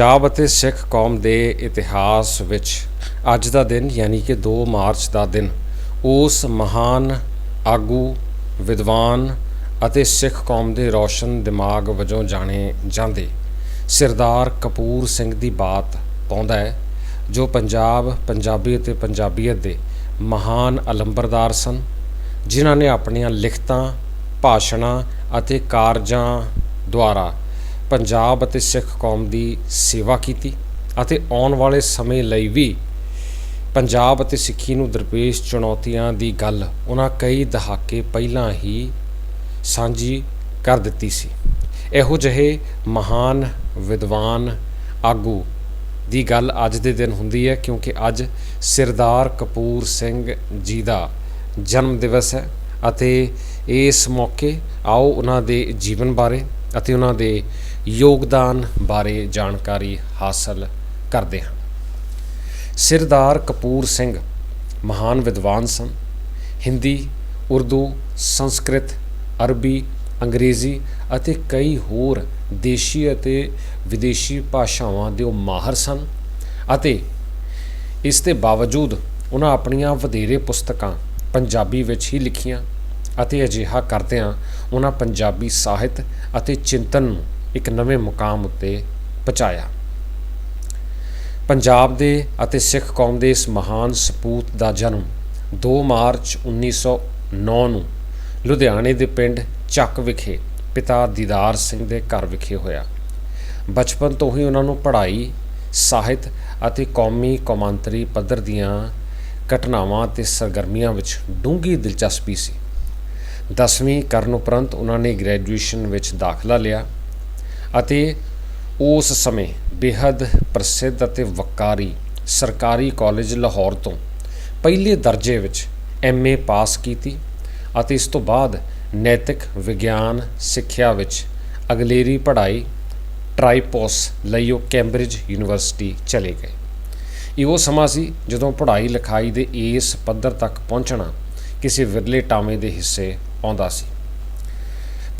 ਪੰਜਾਬ ਅਤੇ ਸਿੱਖ ਕੌਮ ਦੇ ਇਤਿਹਾਸ ਵਿੱਚ ਅੱਜ ਦਾ ਦਿਨ, ਯਾਨੀ ਕਿ 2 ਮਾਰਚ ਦਾ ਦਿਨ, ਉਸ ਮਹਾਨ ਆਗੂ, ਵਿਦਵਾਨ ਅਤੇ ਸਿੱਖ ਕੌਮ ਦੇ ਰੌਸ਼ਨ ਦਿਮਾਗ ਵਜੋਂ ਜਾਣੇ ਜਾਂਦੇ। ਸਰਦਾਰ ਕਪੂਰ ਸਿੰਘ ਦੀ ਬਾਤ ਪਾਉਂਦਾ ਹੈ, ਜੋ ਪੰਜਾਬ, ਪੰਜਾਬੀ ਅਤੇ ਪੰਜਾਬੀਅਤ ਦੇ ਮਹਾਨ ਅਲੰਬਰਦਾਰ ਸਨ, ਜਿਨ੍ਹਾਂ ਨੇ ਆਪਣੀਆਂ ਲਿਖਤਾਂ, ਭਾਸ਼ਣਾਂ ਅਤੇ ਕਾਰਜਾਂ ਦੁਆਰਾ ਪੰਜਾਬ ਅਤੇ ਸਿੱਖ ਕੌਮ ਦੀ ਸੇਵਾ ਕੀਤੀ ਅਤੇ ਆਉਣ ਵਾਲੇ ਸਮੇਂ ਲਈ ਵੀ ਪੰਜਾਬ ਅਤੇ ਸਿੱਖੀ ਨੂੰ ਦਰਪੇਸ਼ ਚੁਣੌਤੀਆਂ ਦੀ ਗੱਲ ਉਹਨਾਂ ਕਈ ਦਹਾਕੇ ਪਹਿਲਾਂ ਹੀ ਸਾਂਝੀ ਕਰ ਦਿੱਤੀ ਸੀ। ਇਹੋ ਜਿਹੇ ਮਹਾਨ ਵਿਦਵਾਨ ਆਗੂ ਦੀ ਗੱਲ ਅੱਜ ਦੇ ਦਿਨ ਹੁੰਦੀ ਹੈ ਕਿਉਂਕਿ ਅੱਜ ਸਰਦਾਰ ਕਪੂਰ ਸਿੰਘ ਜੀ ਦਾ ਜਨਮ ਦਿਵਸ ਹੈ ਅਤੇ ਇਸ ਮੌਕੇ ਆਓ ਉਹਨਾਂ ਦੇ ਜੀਵਨ ਬਾਰੇ ਅਤੇ ਉਹਨਾਂ ਦੇ ਯੋਗਦਾਨ ਬਾਰੇ ਜਾਣਕਾਰੀ ਹਾਸਲ ਕਰਦੇ ਹਾਂ। ਸਿਰਦਾਰ ਕਪੂਰ ਸਿੰਘ ਮਹਾਨ ਵਿਦਵਾਨ ਸਨ। ਹਿੰਦੀ, ਉਰਦੂ, ਸੰਸਕ੍ਰਿਤ, ਅਰਬੀ, ਅੰਗਰੇਜ਼ੀ ਅਤੇ ਕਈ ਹੋਰ ਦੇਸ਼ੀ ਅਤੇ ਵਿਦੇਸ਼ੀ ਭਾਸ਼ਾਵਾਂ ਦੇ ਉਹ ਮਾਹਰ ਸਨ ਅਤੇ ਇਸ ਦੇ ਬਾਵਜੂਦ ਉਹਨਾਂ ਆਪਣੀਆਂ ਵਧੇਰੇ ਪੁਸਤਕਾਂ ਪੰਜਾਬੀ ਵਿੱਚ ਹੀ ਲਿਖੀਆਂ ਅਤੇ ਅਜਿਹਾ ਕਰਦਿਆਂ ਉਹਨਾਂ ਪੰਜਾਬੀ ਸਾਹਿਤ ਅਤੇ ਚਿੰਤਨ ਨੂੰ ਇੱਕ ਨਵੇਂ ਮੁਕਾਮ ਉੱਤੇ ਪਹੁੰਚਾਇਆ। ਪੰਜਾਬ ਦੇ ਅਤੇ ਸਿੱਖ ਕੌਮ ਦੇ ਇਸ ਮਹਾਨ ਸਪੂਤ ਦਾ ਜਨਮ 2 ਮਾਰਚ 1909 ਨੂੰ ਲੁਧਿਆਣੇ ਦੇ ਪਿੰਡ ਚੱਕ ਵਿਖੇ ਪਿਤਾ ਦੀਦਾਰ ਸਿੰਘ ਦੇ ਘਰ ਵਿਖੇ ਹੋਇਆ। ਬਚਪਨ ਤੋਂ ਹੀ ਉਹਨਾਂ ਨੂੰ ਪੜ੍ਹਾਈ, ਸਾਹਿਤ ਅਤੇ ਕੌਮੀ ਕੌਮਾਂਤਰੀ ਪੱਧਰ ਦੀਆਂ ਘਟਨਾਵਾਂ ਅਤੇ ਸਰਗਰਮੀਆਂ ਵਿੱਚ ਡੂੰਘੀ ਦਿਲਚਸਪੀ ਸੀ। 10ਵੀਂ ਕਰਨ ਉਪਰੰਤ ਉਹਨਾਂ ਨੇ ਗ੍ਰੈਜੂਏਸ਼ਨ ਵਿੱਚ ਦਾਖਲਾ ਲਿਆ। ਅਤੇ ਉਸ ਸਮੇਂ ਬੇਹੱਦ ਪ੍ਰਸਿੱਧ ਅਤੇ ਵਕਾਰੀ ਸਰਕਾਰੀ ਕਾਲਜ ਲਾਹੌਰ ਤੋਂ ਪਹਿਲੇ ਦਰਜੇ ਵਿੱਚ ਐਮਏ ਪਾਸ ਕੀਤੀ ਅਤੇ ਇਸ ਤੋਂ ਬਾਅਦ ਨੈਤਿਕ ਵਿਗਿਆਨ ਸਿੱਖਿਆ ਵਿੱਚ ਅਗਲੇਰੀ ਪੜ੍ਹਾਈ ਟਰਾਈਪੋਸ ਲਈ ਉਹ ਕੈਂਬਰਿਜ ਯੂਨੀਵਰਸਿਟੀ ਚਲੇ ਗਏ। ਇਹ ਉਹ ਸਮਾਂ ਸੀ ਜਦੋਂ ਪੜ੍ਹਾਈ ਲਿਖਾਈ ਦੇ ਇਸ ਪੱਧਰ ਤੱਕ ਪਹੁੰਚਣਾ ਕਿਸੇ ਵਿਰਲੇ ਟਾਵੇਂ ਦੇ ਹਿੱਸੇ ਆਉਂਦਾ ਸੀ।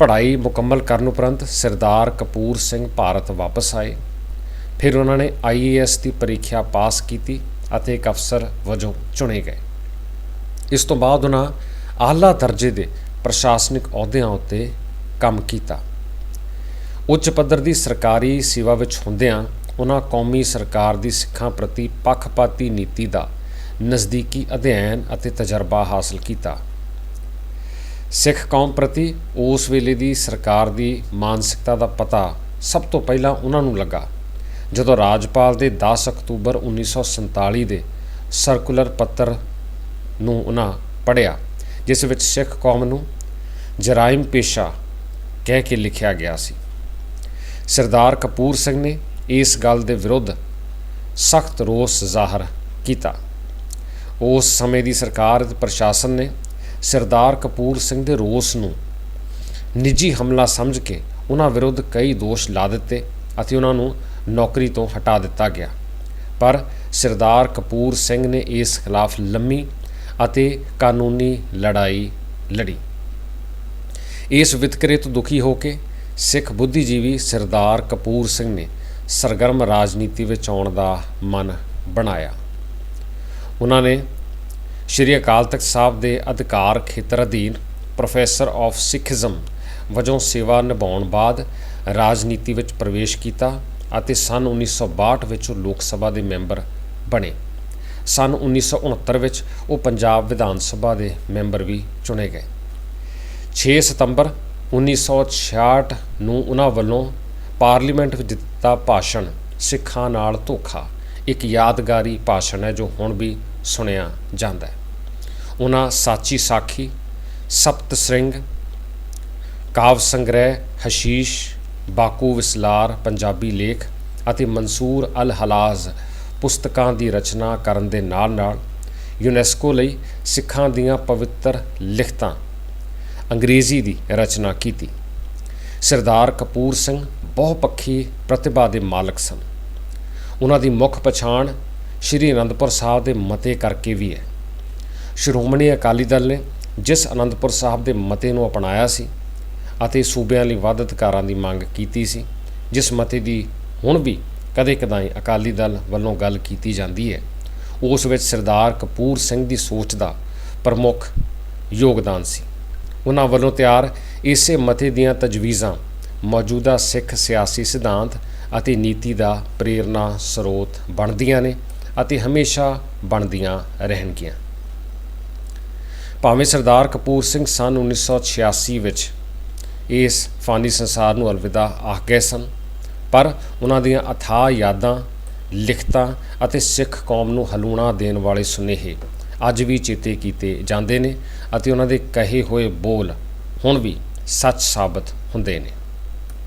ਪੜ੍ਹਾਈ ਮੁਕੰਮਲ ਕਰਨ ਉਪਰੰਤ ਸਰਦਾਰ ਕਪੂਰ ਸਿੰਘ ਭਾਰਤ ਵਾਪਸ ਆਏ। ਫਿਰ ਉਹਨਾਂ ਨੇ ਆਈਏਐਸ ਦੀ ਪ੍ਰੀਖਿਆ ਪਾਸ ਕੀਤੀ ਅਤੇ ਇੱਕ ਅਫਸਰ ਵਜੋਂ ਚੁਣੇ ਗਏ। ਇਸ ਤੋਂ ਬਾਅਦ ਉਹਨਾਂ ਆਲਾ ਦਰਜੇ ਦੇ ਪ੍ਰਸ਼ਾਸਨਿਕ ਅਹੁਦਿਆਂ ਉੱਤੇ ਕੰਮ ਕੀਤਾ। ਉੱਚ ਪੱਧਰ ਦੀ ਸਰਕਾਰੀ ਸੇਵਾ ਵਿੱਚ ਹੁੰਦਿਆਂ ਉਹਨਾਂ ਕੌਮੀ ਸਰਕਾਰ ਦੀ ਸਿੱਖਾਂ ਪ੍ਰਤੀ ਪੱਖਪਾਤੀ ਨੀਤੀ ਦਾ ਨਜ਼ਦੀਕੀ ਅਧਿਐਨ ਅਤੇ ਤਜਰਬਾ ਹਾਸਲ ਕੀਤਾ। ਸਿੱਖ ਕੌਮ ਪ੍ਰਤੀ ਉਸ ਵੇਲੇ ਦੀ ਸਰਕਾਰ ਦੀ ਮਾਨਸਿਕਤਾ ਦਾ ਪਤਾ ਸਭ ਤੋਂ ਪਹਿਲਾਂ ਉਹਨਾਂ ਨੂੰ ਲੱਗਾ, ਜਦੋਂ ਰਾਜਪਾਲ ਦੇ 10 ਅਕਤੂਬਰ 1947 ਦੇ ਸਰਕੂਲਰ ਪੱਤਰ ਨੂੰ ਉਹਨਾਂ ਪੜ੍ਹਿਆ, ਜਿਸ ਵਿੱਚ ਸਿੱਖ ਕੌਮ ਨੂੰ ਜਰਾਇਮ ਪੇਸ਼ਾ ਕਹਿ ਕੇ ਲਿਖਿਆ ਗਿਆ ਸੀ। ਸਰਦਾਰ ਕਪੂਰ ਸਿੰਘ ਨੇ ਇਸ ਗੱਲ ਦੇ ਵਿਰੁੱਧ ਸਖਤ ਰੋਸ ਜ਼ਾਹਰ ਕੀਤਾ। ਉਸ ਸਮੇਂ ਦੀ ਸਰਕਾਰ ਅਤੇ ਪ੍ਰਸ਼ਾਸਨ ਨੇ ਸਰਦਾਰ ਕਪੂਰ ਸਿੰਘ ਦੇ ਰੋਸ ਨੂੰ ਨਿੱਜੀ ਹਮਲਾ ਸਮਝ ਕੇ ਉਹਨਾਂ ਵਿਰੁੱਧ ਕਈ ਦੋਸ਼ ਲਾ ਦਿੱਤੇ ਅਤੇ ਉਹਨਾਂ ਨੂੰ ਨੌਕਰੀ ਤੋਂ ਹਟਾ ਦਿੱਤਾ ਗਿਆ। ਪਰ ਸਰਦਾਰ ਕਪੂਰ ਸਿੰਘ ਨੇ ਇਸ ਖਿਲਾਫ ਲੰਮੀ ਅਤੇ ਕਾਨੂੰਨੀ ਲੜਾਈ ਲੜੀ। ਇਸ ਵਿਤਕਰੇ ਤੋਂ ਦੁਖੀ ਹੋ ਕੇ ਸਿੱਖ ਬੁੱਧੀਜੀਵੀ ਸਰਦਾਰ ਕਪੂਰ ਸਿੰਘ ਨੇ ਸਰਗਰਮ ਰਾਜਨੀਤੀ ਵਿੱਚ ਆਉਣ ਦਾ ਮਨ ਬਣਾਇਆ। ਉਹਨਾਂ ਨੇ ਸ਼੍ਰੀ ਅਕਾਲ ਤਖਤ ਸਾਹਿਬ ਦੇ ਅਧਿਕਾਰ ਖੇਤਰ ਅਧੀਨ ਪ੍ਰੋਫੈਸਰ ਆਫ ਸਿੱਖੀਜ਼ਮ ਵਜੋਂ ਸੇਵਾ ਨਿਭਾਉਣ ਬਾਅਦ ਰਾਜਨੀਤੀ ਵਿੱਚ ਪ੍ਰਵੇਸ਼ ਕੀਤਾ ਅਤੇ ਸਨ 1962 ਵਿੱਚ ਉਹ ਲੋਕ ਸਭਾ ਦੇ ਮੈਂਬਰ ਬਣੇ। ਸਨ 1969 ਵਿੱਚ ਉਹ ਪੰਜਾਬ ਵਿਧਾਨ ਸਭਾ ਦੇ ਮੈਂਬਰ ਵੀ ਚੁਣੇ ਗਏ। 6 ਸਤੰਬਰ 1966 ਨੂੰ ਉਹਨਾਂ ਵੱਲੋਂ ਪਾਰਲੀਮੈਂਟ ਵਿੱਚ ਦਿੱਤਾ ਭਾਸ਼ਣ, ਸਿੱਖਾਂ ਨਾਲ ਧੋਖਾ, ਇੱਕ ਯਾਦਗਾਰੀ ਭਾਸ਼ਣ ਹੈ ਜੋ ਹੁਣ ਵੀ ਸੁਣਿਆ ਜਾਂਦਾ ਹੈ। ਉਹਨਾਂ ਸਾਚੀ ਸਾਖੀ, ਸਪਤ ਸਿੰਘ ਕਾਵ ਸੰਗ੍ਰਹਿ, ਹਸ਼ੀਸ਼, ਬਾਕੂ ਵਿਸਲਾਰ, ਪੰਜਾਬੀ ਲੇਖ ਅਤੇ ਮਨਸੂਰ ਅਲ ਹਲਾਜ਼ ਪੁਸਤਕਾਂ ਦੀ ਰਚਨਾ ਕਰਨ ਦੇ ਨਾਲ-ਨਾਲ ਯੂਨੈਸਕੋ ਲਈ ਸਿੱਖਾਂ ਦੀਆਂ ਪਵਿੱਤਰ ਲਿਖਤਾਂ ਅੰਗਰੇਜ਼ੀ ਦੀ ਰਚਨਾ ਕੀਤੀ। ਸਰਦਾਰ ਕਪੂਰ ਸਿੰਘ ਬਹੁਪੱਖੀ ਪ੍ਰਤਿਭਾ ਦੇ ਮਾਲਕ ਸਨ। ਉਹਨਾਂ ਦੀ ਮੁੱਖ ਪਛਾਣ ਸ਼੍ਰੀ ਅਨੰਦਪੁਰ ਸਾਹਿਬ ਦੇ ਮਤੇ ਕਰਕੇ ਵੀ ਹੈ। ਸ਼੍ਰੋਮਣੀ ਅਕਾਲੀ ਦਲ ਨੇ ਜਿਸ ਅਨੰਦਪੁਰ ਸਾਹਿਬ ਦੇ ਮਤੇ ਨੂੰ ਅਪਣਾਇਆ ਸੀ ਅਤੇ ਸੂਬਿਆਂ ਲਈ ਵੱਧ ਅਧਿਕਾਰਾਂ ਦੀ ਮੰਗ ਕੀਤੀ ਸੀ, ਜਿਸ ਮਤੇ ਦੀ ਹੁਣ ਵੀ ਕਦੇ ਕਦਾਈ ਅਕਾਲੀ ਦਲ ਵੱਲੋਂ ਗੱਲ ਕੀਤੀ ਜਾਂਦੀ ਹੈ, ਉਸ ਵਿੱਚ ਸਰਦਾਰ ਕਪੂਰ ਸਿੰਘ ਦੀ ਸੋਚ ਦਾ ਪ੍ਰਮੁੱਖ ਯੋਗਦਾਨ ਸੀ। ਉਹਨਾਂ ਵੱਲੋਂ ਤਿਆਰ ਇਸੇ ਮਤੇ ਦੀਆਂ ਤਜਵੀਜ਼ਾਂ, ਮੌਜੂਦਾ ਸਿੱਖ ਸਿਆਸੀ ਸਿਧਾਂਤ ਅਤੇ ਨੀਤੀ ਦਾ ਪ੍ਰੇਰਨਾ ਸਰੋਤ ਬਣਦੀਆਂ ਨੇ ਅਤੇ ਹਮੇਸ਼ਾ ਬਣਦੀਆਂ ਰਹਿਣਗੀਆਂ। ਭਾਵੇਂ ਸਰਦਾਰ ਕਪੂਰ ਸਿੰਘ ਸਨ 1986 ਵਿੱਚ ਇਸ ਫਾਨੀ ਸੰਸਾਰ ਨੂੰ ਅਲਵਿਦਾ ਆਖ ਗਏ ਸਨ, ਪਰ ਉਹਨਾਂ ਦੀਆਂ ਅਥਾਹ ਯਾਦਾਂ, ਲਿਖਤਾਂ ਅਤੇ ਸਿੱਖ ਕੌਮ ਨੂੰ ਹਲੂਣਾ ਦੇਣ ਵਾਲੇ ਸੁਨੇਹੇ ਅੱਜ ਵੀ ਚੇਤੇ ਕੀਤੇ ਜਾਂਦੇ ਨੇ ਅਤੇ ਉਹਨਾਂ ਦੇ ਕਹੇ ਹੋਏ ਬੋਲ ਹੁਣ ਵੀ ਸੱਚ ਸਾਬਤ ਹੁੰਦੇ ਨੇ।